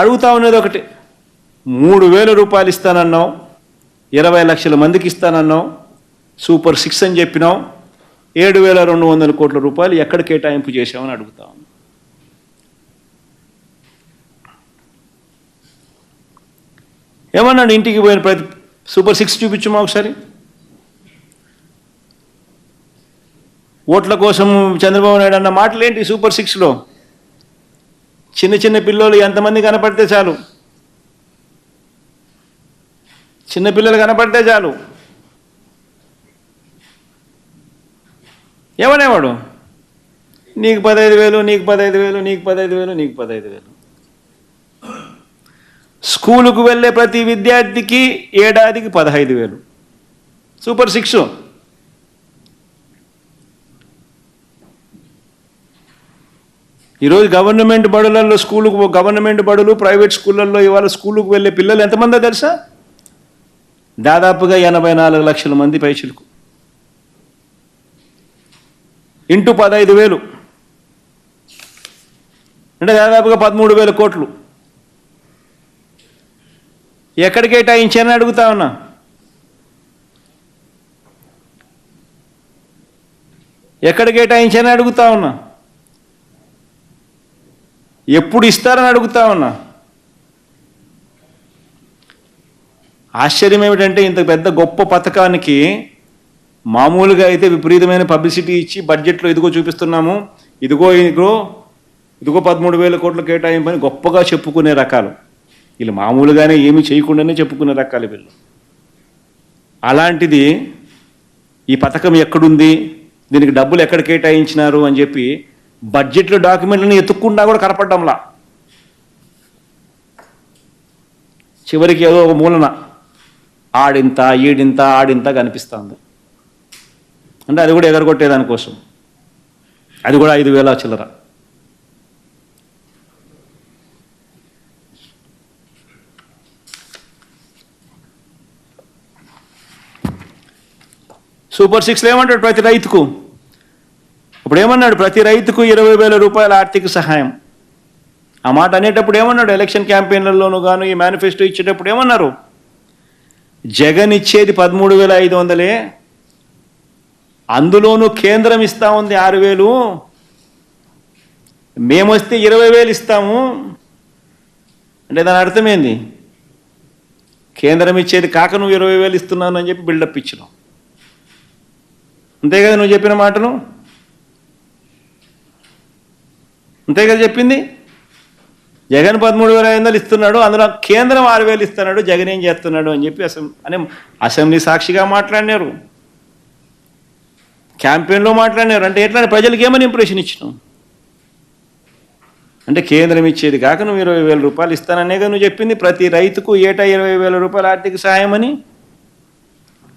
అడుగుతా ఉన్నది ఒకటి. మూడు వేల రూపాయలు ఇస్తానన్నావు ఇరవై లక్షల మందికి ఇస్తానన్నావు సూపర్ సిక్స్ అని చెప్పినావు ఏడు వేల రెండు వందల కోట్ల రూపాయలు ఎక్కడ కేటాయింపు చేశామని అడుగుతా ఉన్నా. ఏమన్నాడు ఇంటికి పోయిన ప్రతి సూపర్ సిక్స్ చూపించుమా ఒకసారి. ఓట్ల కోసం చంద్రబాబు నాయుడు అన్న మాటలు ఏంటి సూపర్ సిక్స్లో? చిన్న చిన్న పిల్లలు ఎంతమంది కనపడితే చాలు? చిన్న పిల్లలు కనపడితే చాలు? ఎవడేవాడు? నీకు పదహైదు వేలు నీకు పదహైదు వేలు నీకు పదహైదు వేలు నీకు పదహైదు వేలు. స్కూలుకు వెళ్ళే ప్రతి విద్యార్థికి ఏడాదికి పదహైదు వేలు. Super six. ఈరోజు గవర్నమెంట్ బడులలో స్కూలుకు గవర్నమెంట్ బడులు ప్రైవేట్ స్కూళ్ళల్లో ఇవాళ స్కూలుకు వెళ్ళే పిల్లలు ఎంతమందో తెలుసా? దాదాపుగా ఎనభై నాలుగు లక్షల మంది పైచులకు. ఇంటూ పదహైదు వేలు. అంటే దాదాపుగా పదమూడు వేల కోట్లు. ఎక్కడ కేటాయించానని అడుగుతా ఉన్నా. ఎక్కడ కేటాయించానని అడుగుతా ఉన్నా. ఎప్పుడు ఇస్తారని అడుగుతా ఉన్నా. ఆశ్చర్యం ఏమిటంటే ఇంత పెద్ద గొప్ప పథకానికి మామూలుగా అయితే విపరీతమైన పబ్లిసిటీ ఇచ్చి బడ్జెట్లో ఇదిగో చూపిస్తున్నాము ఇదిగో ఇదిగో ఇదిగో పదమూడు వేల కోట్ల కేటాయింపని గొప్పగా చెప్పుకునే రకాలు. వీళ్ళు మామూలుగానే ఏమీ చేయకుండానే చెప్పుకునే రకాలు వీళ్ళు. అలాంటిది ఈ పథకం ఎక్కడుంది దీనికి డబ్బులు ఎక్కడ కేటాయించినారు అని చెప్పి బడ్జెట్లో డాక్యుమెంట్లను ఎత్తుక్కుండా కూడా కనపడ్డంలా. చివరికి ఏదో ఒక మూలన ఆడింత ఈడింత ఆడింత కనిపిస్తుంది. అంటే అది కూడా ఎగరగొట్టేదానికోసం అది కూడా ఐదు వేల చిల్లర. సూపర్ సిక్స్లో ఏమంటాడు ప్రతి రైతుకు? ఇప్పుడు ఏమన్నాడు ప్రతి రైతుకు ఇరవై వేల రూపాయల ఆర్థిక సహాయం. ఆ మాట అనేటప్పుడు ఏమన్నాడు ఎలక్షన్ క్యాంపెయిన్లలోనూ గాను ఈ మేనిఫెస్టో ఇచ్చేటప్పుడు ఏమన్నారు? జగన్ ఇచ్చేది పదమూడు వేల ఐదు వందలే. అందులోనూ కేంద్రం ఇస్తా ఉంది ఆరు వేలు. మేము వస్తే ఇరవై వేలు ఇస్తాము. అంటే దాని అర్థమేంది? కేంద్రం ఇచ్చేది కాక నువ్వు ఇరవై వేలు ఇస్తున్నాను అని చెప్పి బిల్డప్ ఇచ్చినావు. అంతే కదా నువ్వు చెప్పిన మాటను అంతే కదా చెప్పింది? జగన్ పదమూడు వేల ఐదు వందలు ఇస్తున్నాడు అందులో కేంద్రం ఆరు వేలు ఇస్తున్నాడు జగన్ ఏం చేస్తున్నాడు అని చెప్పి అసెంబ్లీ అనే అసెంబ్లీ సాక్షిగా మాట్లాడినారు. క్యాంపెయిన్లో మాట్లాడినారు. అంటే ఎట్లా ప్రజలకు ఏమని ఇంప్రెషన్ ఇచ్చినావు? అంటే కేంద్రం ఇచ్చేది కాక నువ్వు ఇరవై వేల రూపాయలు ఇస్తాననేగా నువ్వు చెప్పింది. ప్రతి రైతుకు ఏటా ఇరవై వేల రూపాయలు ఆర్థిక సహాయం అని?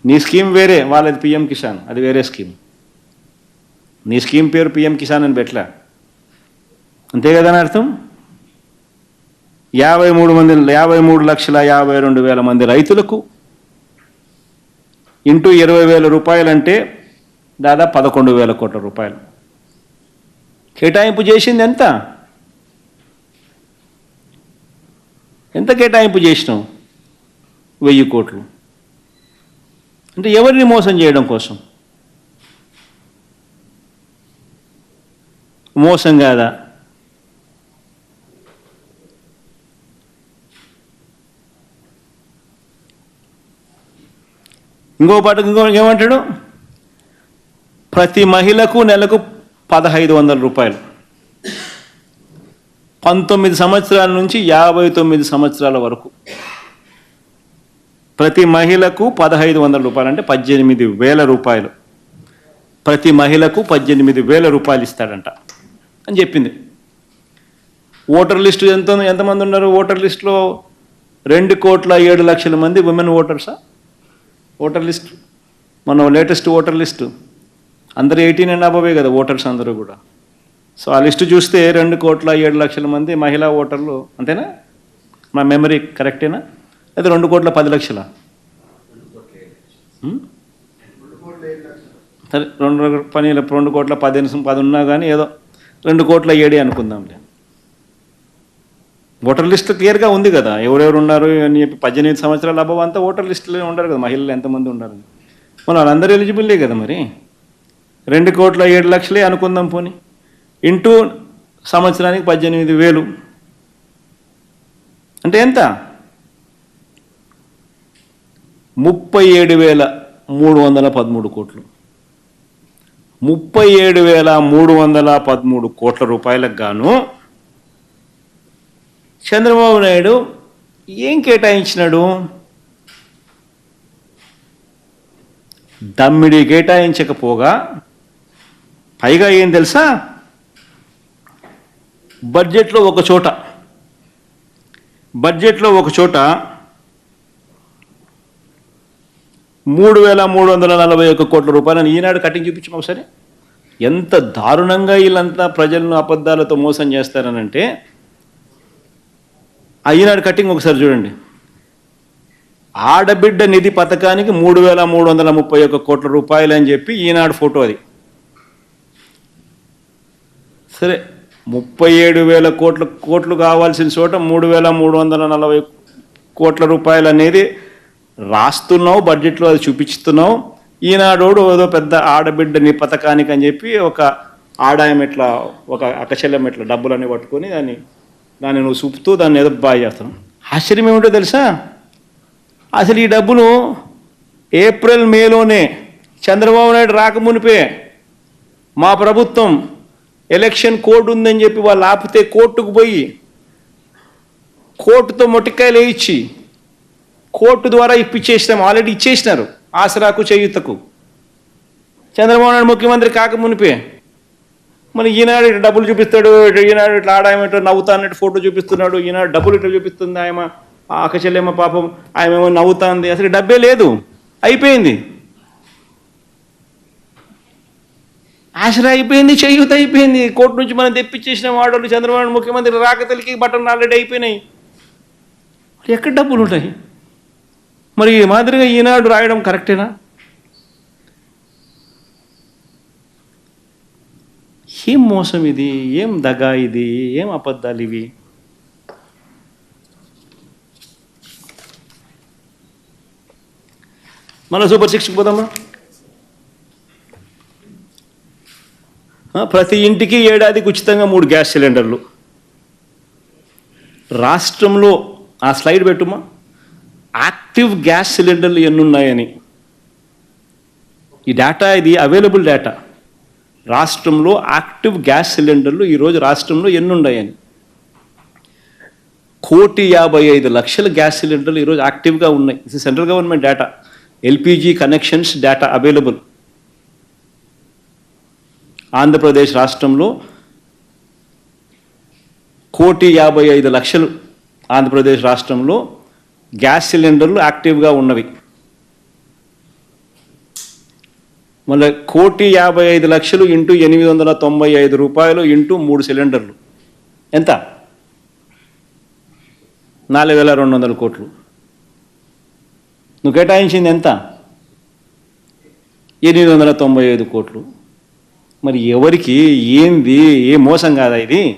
నీ స్కీమ్ వేరే వాళ్ళది పిఎం కిసాన్ అది వేరే స్కీమ్. నీ స్కీమ్ పేరు పిఎం కిసాన్ అని పెట్టలే. అంతే కదా అని అర్థం? యాభై మూడు మంది యాభై మూడు లక్షల యాభై రెండు వేల మంది రైతులకు ఇంటూ ఇరవై వేల రూపాయలంటే దాదాపు పదకొండు వేల కోట్ల రూపాయలు. కేటాయింపు చేసింది ఎంత? ఎంత కేటాయింపు చేసినావు వెయ్యి కోట్లు. అంటే ఎవరిని మోసం చేయడం కోసం? మోసం కాదా? ఇంకో పాట ఇంకో ఏమంటాడు? ప్రతి మహిళకు నెలకు పదహైదు వందల రూపాయలు. పంతొమ్మిది సంవత్సరాల నుంచి యాభై తొమ్మిది సంవత్సరాల వరకు. ప్రతి మహిళకు పదహైదు వందల రూపాయలు అంటే పద్దెనిమిది వేల రూపాయలు. ప్రతి మహిళకు పద్దెనిమిది వేల రూపాయలు ఇస్తాడంట అని చెప్పింది. ఓటర్ లిస్టు ఎంత ఎంతమంది ఉన్నారు? ఓటర్ లిస్టులో రెండు కోట్ల ఏడు లక్షల మంది ఉమెన్ ఓటర్సా ఓటర్ లిస్ట్. మన లేటెస్ట్ ఓటర్ లిస్టు. అందరు ఎయిటీన్ అండ్ అబవే కదా ఓటర్స్ అందరూ కూడా. సో ఆ లిస్టు చూస్తే రెండు కోట్ల ఏడు లక్షల మంది మహిళా ఓటర్లు అంతేనా? మా మెమరీ కరెక్టేనా? లేదా రెండు కోట్ల పది లక్షల? సరే రెండు పని రెండు కోట్ల పదిహేను పది ఉన్నా కానీ ఏదో రెండు కోట్ల ఏడే అనుకుందాంలే. ఓటర్ లిస్ట్ క్లియర్గా ఉంది కదా. ఎవరెవరు ఉన్నారు అని చెప్పి పద్దెనిమిది సంవత్సరాల అబ్బాయి అంతా ఓటర్ లిస్టులో ఉండరు కదా. మహిళలు ఎంతమంది ఉన్నారు మన వాళ్ళందరూ ఎలిజిబుల్లే కదా మరి. రెండు కోట్ల ఏడు లక్షలే అనుకుందాం పోని. ఇంటూ సంవత్సరానికి పద్దెనిమిది వేలు. అంటే ఎంత? ముప్పై ఏడు వేల మూడు వందల పదమూడు కోట్లు. ముప్పై ఏడు వేల మూడు వందల పదమూడు కోట్ల రూపాయలకు గాను చంద్రబాబు నాయుడు ఏం కేటాయించినాడు? దమ్మిడి కేటాయించకపోగా పైగా ఏం తెలుసా? బడ్జెట్లో ఒక చోట బడ్జెట్లో ఒక చోట మూడు వేల మూడు వందల నలభై ఒక్క కోట్ల రూపాయలను ఈనాడు కటింగ్ చూపించాం ఒకసారి? ఎంత దారుణంగా వీళ్ళంతా ప్రజలను అబద్ధాలతో మోసం చేస్తారనంటే ఈనాడు కటింగ్ ఒకసారి చూడండి. ఆడబిడ్డ నిధి పథకానికి మూడు వేల మూడు వందల ముప్పై ఒక్క కోట్ల రూపాయలు అని చెప్పి ఈనాడు ఫోటో అది. సరే ముప్పై ఏడు వేల కోట్ల కోట్లు కావాల్సిన చోట మూడు వేల మూడు వందల నలభై కోట్ల రూపాయలు అనేది రాస్తున్నావు బడ్జెట్లో అది చూపిస్తున్నావు ఈనాడోడు ఏదో పెద్ద ఆడబిడ్డని పథకానికి అని చెప్పి ఒక ఆదాయం ఇట్లా ఒక అకశల్యం ఇట్లా డబ్బులన్నీ పట్టుకొని దాన్ని దాన్ని నువ్వు చూపుతూ దాన్ని ఏదో బాగా చేస్తున్నావు. ఆశ్చర్యం ఏమిటో తెలుసా? అసలు ఈ డబ్బులు ఏప్రిల్ మేలోనే చంద్రబాబు నాయుడు రాకమునిపే మా ప్రభుత్వం ఎలక్షన్ కోడ్ ఉందని చెప్పి వాళ్ళు ఆపితే కోర్టుకు పోయి కోర్టుతో మొట్టికాయలు వేయించి కోర్టు ద్వారా ఇప్పించేసినాం ఆల్రెడీ ఇచ్చేసినారు ఆసరాకు చేయుతకు. చంద్రబాబు నాయుడు ముఖ్యమంత్రి కాకమునిపే మరి ఈనాడు ఇట్లా డబ్బులు చూపిస్తాడు ఈనాడు ఇట్లా ఆడాయమ ఇట్లా నవ్వుతా అన్నట్టు ఫోటో చూపిస్తున్నాడు ఈనాడు డబ్బులు ఇట్లా చూపిస్తుంది ఆయమ ఆ అక్కచెల్లెమ్మ పాపం ఆమె ఏమో నవ్వుతాంది. అసలు డబ్బే లేదు. అయిపోయింది. ఆశర అయిపోయింది చేయూత అయిపోయింది. కోర్టు నుంచి మనం తెప్పించేసిన వాడోళ్ళు చంద్రబాబు ముఖ్యమంత్రి ముఖ్యమంత్రి రాకతలికి బటన్ ఆల్రెడీ అయిపోయినాయి. మరి ఎక్కడ డబ్బులు ఉంటాయి? మరి ఈ మాదిరిగా ఈనాడు రాయడం కరెక్టేనా? ఏం మోసం ఇది? ఏం దగా ఇది? ఏం అబద్ధాలు ఇవి? మన సూపర్ సిక్స్కి పోదామా? ప్రతి ఇంటికి ఏడాదికి ఉచితంగా మూడు గ్యాస్ సిలిండర్లు. రాష్ట్రంలో ఆ స్లైడ్ పెట్టుమా? యాక్టివ్ గ్యాస్ సిలిండర్లు ఎన్నున్నాయని. ఈ డేటా ఇది అవైలబుల్ డేటా. రాష్ట్రంలో యాక్టివ్ గ్యాస్ సిలిండర్లు ఈరోజు రాష్ట్రంలో ఎన్ని ఉన్నాయని కోటి యాభై ఐదు లక్షల గ్యాస్ సిలిండర్లు ఈరోజు యాక్టివ్గా ఉన్నాయి. ఇది central government data LPG connections data available Andhra Pradesh రాష్ట్రంలో కోటి యాభై ఐదు లక్షలు ఆంధ్రప్రదేశ్ రాష్ట్రంలో గ్యాస్ సిలిండర్లు యాక్టివ్గా ఉన్నవి. మళ్ళీ కోటి యాభై ఐదు లక్షలు ఇంటూ ఎనిమిది వందల తొంభై ఐదు రూపాయలు ఇంటూ మూడు సిలిండర్లు. ఎంత? నాలుగు వేల రెండు వందల కోట్లు. నువ్వు కేటాయించింది ఎంత? ఎనిమిది వందల తొంభై ఐదు కోట్లు. మరి ఎవరికి? ఏంది? ఏ మోసం కాదా ఇది?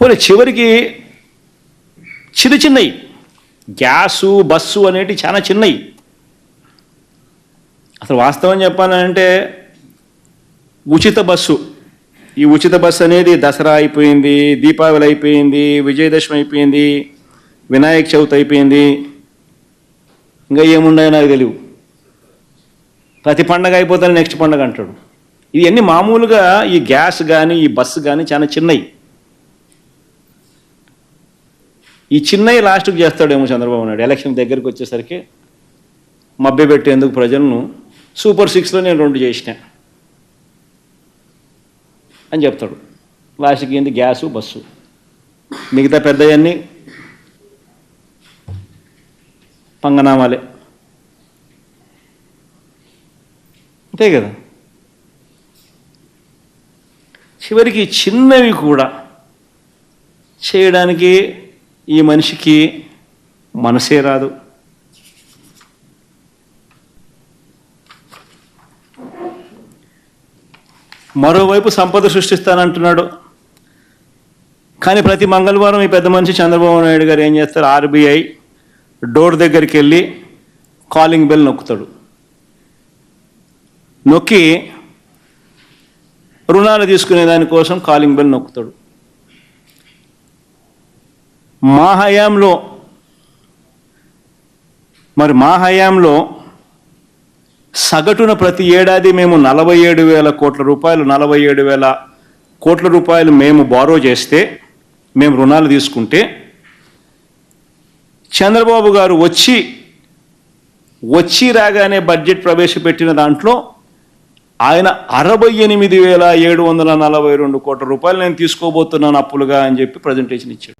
పోనీ చివరికి చిన్న చిన్నవి గ్యాసు బస్సు అనేటి చాలా చిన్నవి అసలు వాస్తవం చెప్పాలంటే ఉచిత బస్సు. ఈ ఉచిత బస్సు అనేది దసరా అయిపోయింది దీపావళి అయిపోయింది విజయదశమి అయిపోయింది వినాయక చవితి అయిపోయింది. ఇంకా ఏముండయో నాకు తెలియదు ప్రతి పండగ అయిపోతాను నెక్స్ట్ పండగ అంటాడు. ఇవన్నీ మామూలుగా ఈ గ్యాస్ కానీ ఈ బస్సు కానీ చాలా చిన్నవి ఈ చిన్నవి లాస్ట్కి చేస్తాడేమో చంద్రబాబు నాయుడు. ఎలక్షన్ దగ్గరికి వచ్చేసరికి మభ్య పెట్టేందుకు ప్రజలను సూపర్ సిక్స్లో నేను రెండు చేసిన అని చెప్తాడు. లాస్ట్కి ఏంది? Gas bus. మిగతా పెద్దవన్నీ పంగనామాలే. అంతే కదా? చివరికి చిన్నవి కూడా చేయడానికి ఈ మనిషికి మనసే రాదు. మరోవైపు సంపద సృష్టిస్తానంటున్నాడు. కానీ ప్రతి మంగళవారం ఈ పెద్ద మనిషి చంద్రబాబు నాయుడు గారు ఏం చేస్తారు? ఆర్బీఐ డోర్ దగ్గరికి వెళ్ళి కాలింగ్ బెల్ నొక్కుతాడు. నొక్కి రుణాలు తీసుకునే దానికోసం కాలింగ్ బెల్ నొక్కుతాడు. మా హయాంలో మరి మా హయాంలో సగటున ప్రతి ఏడాది మేము నలభై ఏడు వేల కోట్ల రూపాయలు నలభై ఏడు వేల కోట్ల రూపాయలు మేము బారో చేస్తే మేము రుణాలు తీసుకుంటే చంద్రబాబు గారు వచ్చి వచ్చి రాగానే బడ్జెట్ ప్రవేశపెట్టిన దాంట్లో ఆయన అరవై ఎనిమిది వేల ఏడు వందల నలభై రెండు కోట్ల రూపాయలు నేను తీసుకోబోతున్నాను అప్పులుగా అని చెప్పి ప్రజెంటేషన్ ఇచ్చాడు.